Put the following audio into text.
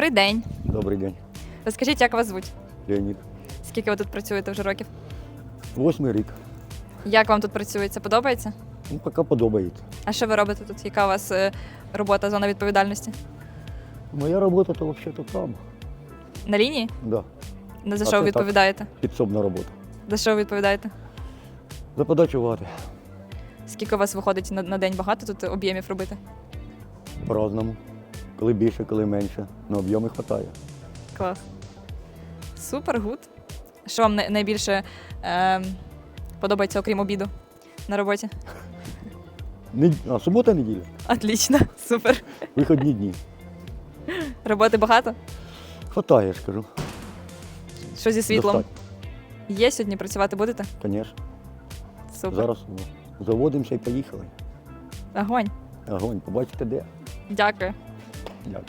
Добрий день. Добрий день, Розкажіть, як вас звуть? Леонід. Скільки ви тут працюєте вже років? Восьмий рік. Як вам тут працюється? Подобається? Ну, поки подобається. А що ви робите тут? Яка у вас е, робота, зона відповідальності? Моя робота то взагалі там. На лінії? Да. Не за А що ви це так. відповідаєте? Підсобна робота. За що ви відповідаєте? За подачу вати. Скільки у вас виходить на, на день багато тут об'ємів робити? По-разному. Коли більше, коли менше. На об'єми вистачає. Клас. Супер, гуд. Що вам най- найбільше е, подобається, окрім обіду на роботі? А субота неділя. Отлично, супер. Виходні дні. Роботи багато? Хватає, я ж кажу. Що зі світлом? Достатньо. Є сьогодні працювати будете? Звісно. Супер. Зараз ну, заводимося і поїхали. Огонь. Огонь, побачите де. Дякую. Дякую.